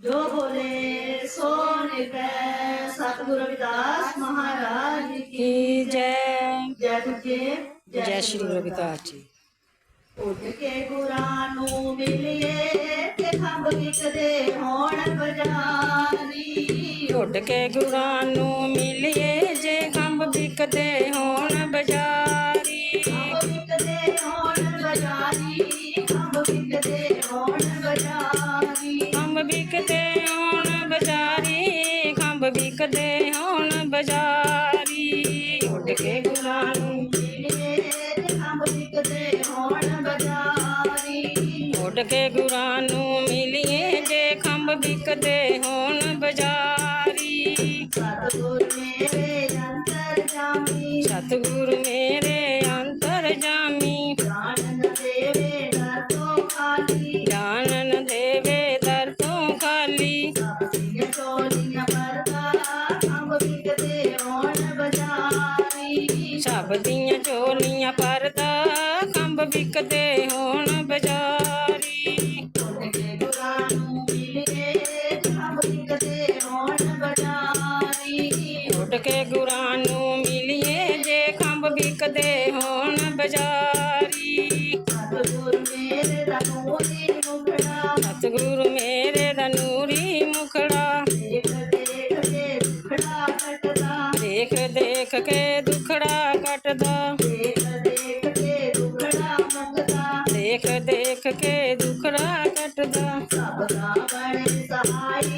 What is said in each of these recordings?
ਜੋ ਬੋਲੇ ਸੋ ਨਿਕੈ ਸਤਿਗੁਰੂ ਰਵਿਦਾਸ ਮਹਾਰਾਜ ਕੀ ਜੈ। ਜੈ ਗੁਰਜੇ ਜੈ ਸ਼੍ਰੀ ਰਵਿਦਾਸ ਜੀ। ਉੱਠ ਕੇ ਗੁਰਾਂ ਨੂੰ ਮਿਲੀਏ ਤੇ ਖੰਭ ਵਿਕਦੇ ਹੋਣ ਬਜਾਰੀ ਉੱਡ ਕੇ ਗੁਰਾਂ ਨੂੰ ਮਿਲੀਏ ਜੇ ਖੰਭ ਵਿਕਦੇ ਉੱਡ ਕੇ ਗੁਰਾਂ ਨੂੰ ਮਿਲੀਏ ਜੇ ਖੰਭ ਵਿਕਦੇ ਹੋਣ ਬਜ਼ਾਰੀ। ਸਤਿਗੁਰ ਮੇਰੇ ਅੰਤਰ ਜਾਮੀ। ਸਤਿਗੁਰ ਮੇਰੇ ਅੰਤਰ ਜਾਮੀ ਜਾਣਨ ਦੇਵੇ ਦਰ ਤੋਂ ਖਾਲੀ। ਜਾਣਨ ਦੇਵੇ ਦਰ ਤੋਂ ਖਾਲੀ ਸਬਜ਼ੀਆਂ ਚੋਲੀਆਂ ਪਰਦਾ ਖੰਭ ਵਿਕਦੇ ਹੋਣ ਬਜਾਰੀ ਸਭ ਦੀਆਂ ਚੋਲੀਆਂ ਪਰਦਾ ਖੰਭ ਵਿਕਦੇ ਹੋਣ ਵਿਕਦੇ ਹੋਣ ਬਜ਼ਾਰੀ। ਸਤਿਗੁਰ ਮੇਰੇ ਦਾ ਨੂਰੀ ਮੁਖੜਾ। ਸਤਿਗੁਰੂ ਮੇਰੇ ਦਾ ਨੂਰੀ ਮੁਖੜਾ ਦੇਖ ਦੇਖ ਕੇ ਦੁਖੜਾ ਕੱਟਦਾ। ਦੇਖ ਦੇਖ ਕੇ ਦੁਖੜਾ ਕੱਟਦਾ। ਦੇਖ ਦੇਖ ਕੇ ਦੁਖੜਾ ਮੁਕਦਾ ਦੇਖ ਦੇਖ ਕੇ ਦੁਖੜਾ ਕੱਟਦਾ ਸਭ ਦਾ ਬਣੇ ਸਹਾਈ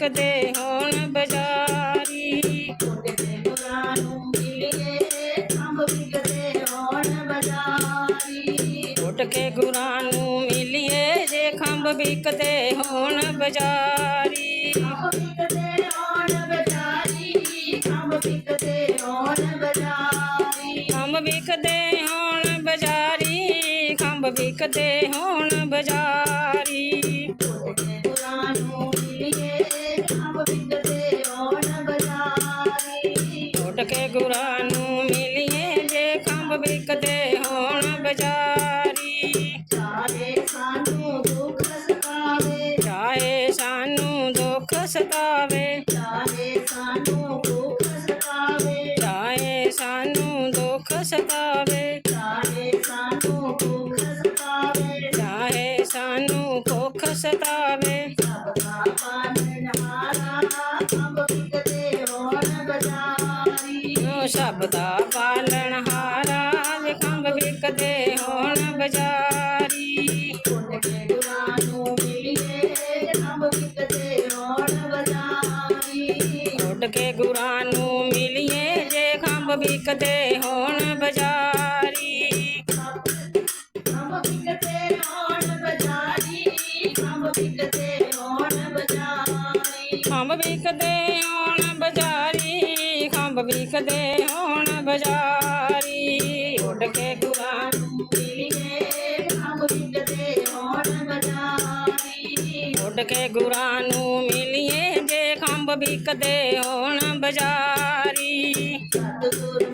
ਵਿਕਦੇ ਹੋਣ ਬਜ਼ਾਰੀ। ਉੱਠ ਕੇ ਗੁਰਾਂ ਨੂੰ ਮਿਲੀਏ ਖੰਭ ਵਿਕਦੇ ਹੋਣ ਬਜਾਰੀ ਉੱਡ ਕੇ ਗੁਰਾਂ ਨੂੰ ਮਿਲੀਏ ਜੇ ਖੰਭ ਵਿਕਦੇ ਹੋਣ ਬਜ਼ਾਰੀ ਖੰਭ ਵਿਕਦੇ ਹੋਣ ਬਜਾਰੀ ਖੰਭ ਵਿਕਦੇ ਹੋਣ ਬਜਾਰੀ। ਖੰਭ ਵਿਕਦੇ ਹੋਣ ਬਜ਼ਾਰੀ, ਖੰਭ ਵਿਕਦੇ ਹੋਣ ਬਜ਼ਾਰੀ। ਸਤਾਵੇ। ਚਾਹੇ ਸਾਨੂੰ ਦੁੱਖ ਸਤਾਵੇ। ਚਾਹੇ ਸਾਨੂੰ ਦੁੱਖ ਸਤਾਵੇ। ਚਾਹੇ ਸਾਨੂੰ ਦੁੱਖ ਸਤਾਵੇ। ਚਾਹੇ ਸਾਨੂੰ ਭੁੱਖ ਸਤਾਵੇ। ਸਭ ਦਾ ਪਾਲਣ ਹਾਰਾ ਅੰਬ ਵਿਕਦੇ ਹੋਣ ਬਜਾਰੀ ਸਭ ਦਾ ਪਾਲਣ ਹਾਰਾ ਖੰਭ ਵਿਕਦੇ ਹੋਣ ਬਜ਼ਾਰੀ ਉੱਠ ਕੇ ਗੁਰਾਂ ਨੂੰ ਮਿਲੀਏ ਅੰਬ ਵਿਕਦੇ ਵਿਕਦੇ ਹੋਣ ਬਜ਼ਾਰੀ। ਅੰਬ ਵਿਕਦੇ ਹੋਣ ਬਜਾਰੀ ਅੰਬ ਵਿਕਦੇ ਹੋਣ ਬਜਾਰੀ। ਖੰਭ ਵਿਕਦੇ ਹੋਣ ਬਜ਼ਾਰੀ ਖੰਭ ਵਿਕਦੇ ਹੋਣ ਬਜ਼ਾਰੀ। ਉੱਡ ਕੇ ਗੁਰਾਂ ਨੂੰ ਮਿਲੀਏ। ਅੰਬ ਵਿਕਦੇ ਹੋਣ ਬਜਾਰੀ। ਉੱਡ ਕੇ ਗੁਰਾਂ ਨੂੰ ਮਿਲੀਏ। ਜੇ ਖੰਭ ਵਿਕਦੇ ਹੋਣ ਬਜ਼ਾਰੀ। ਸਤਿਗੁਰ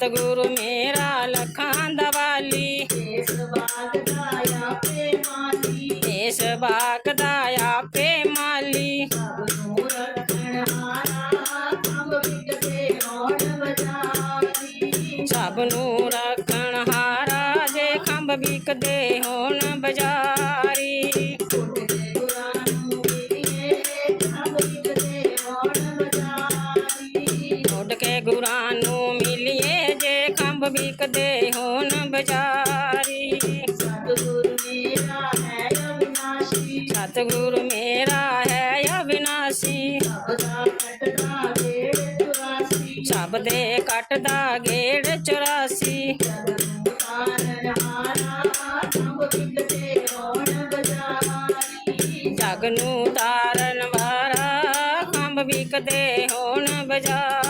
ਸਤਿਗੁਰੂ ਮੇਰਾ ਲਖਾਂ ਦਵਾਲੀ ਇਸ ਬਾਗ ਦਾ ਆਪੇ ਮਾਲੀ। ਇਸ ਬਾਗ ਦਾ ਆਪੇ ਮਾਲੀ। ਸਭ ਨੂੰ ਰੱਖਣ ਹਾਰਾ ਅੰਬ ਵਿਕਦੇ ਹੋਣ ਬਜਾਰੀ ਸਭ ਨੂੰ ਵਿਕਦੇ ਹੋਣ ਬਜ਼ਾਰੀ ਸਤਿਗੁਰ ਮੇਰਾ ਹੈ ਅਵਿਨਾਸ਼ੀ। ਸਤਿਗੁਰੂ ਮੇਰਾ ਹੈ ਅਵਿਨਾਸੀ। ਸਭ ਦਾ ਕੱਟਦਾ ਗੇੜ 84 ਜਗ ਨੂੰ ਤਾਰਨ ਹਾਰਾ ਅੰਬ ਵਿਕਦੇ ਹੋਣ ਬਜਾਰੀ ਜਗ ਨੂੰ ਤਾਰਨ ਵਾਰਾ ਖੰਭ ਵਿਕਦੇ ਹੋਣ ਬਜ਼ਾਰੀ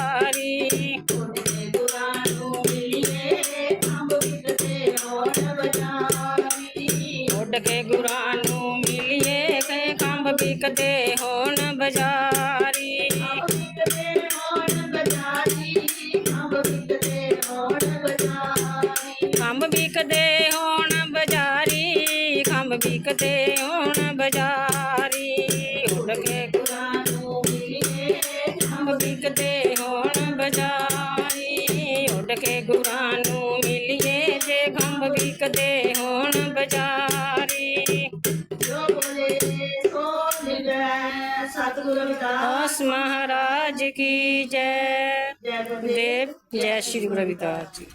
ਗੁਰਾਂ ਨੂੰ ਮਿਲਿਏ, ਕਈ ਕੰਬ ਵਿਕਦੇ ਹੋਣ ਬਜ਼ਾਰੀ। ਕੰਬ ਵਿਕਦੇ ਹੋਣ ਬਜ਼ਾਰੀ, ਕੰਬ ਵਿਕਦੇ ਹੋਣ ਬਜ਼ਾਰੀ। ਉੜ ਕੇ ਗੁਰਾਂ ਨੂੰ ਮਿਲਿਏ, ਕੰਬ ਵਿਕਦੇ ਸਤਿਗੁਰ ਰਵਿਦਾਸ ਮਹਾਰਾਜ ਕੀ ਜੈ। ਦੇਵ ਜੈ ਸ਼੍ਰੀ ਗੁਰੂ ਰਵਿਦਾਸ ਜੀ।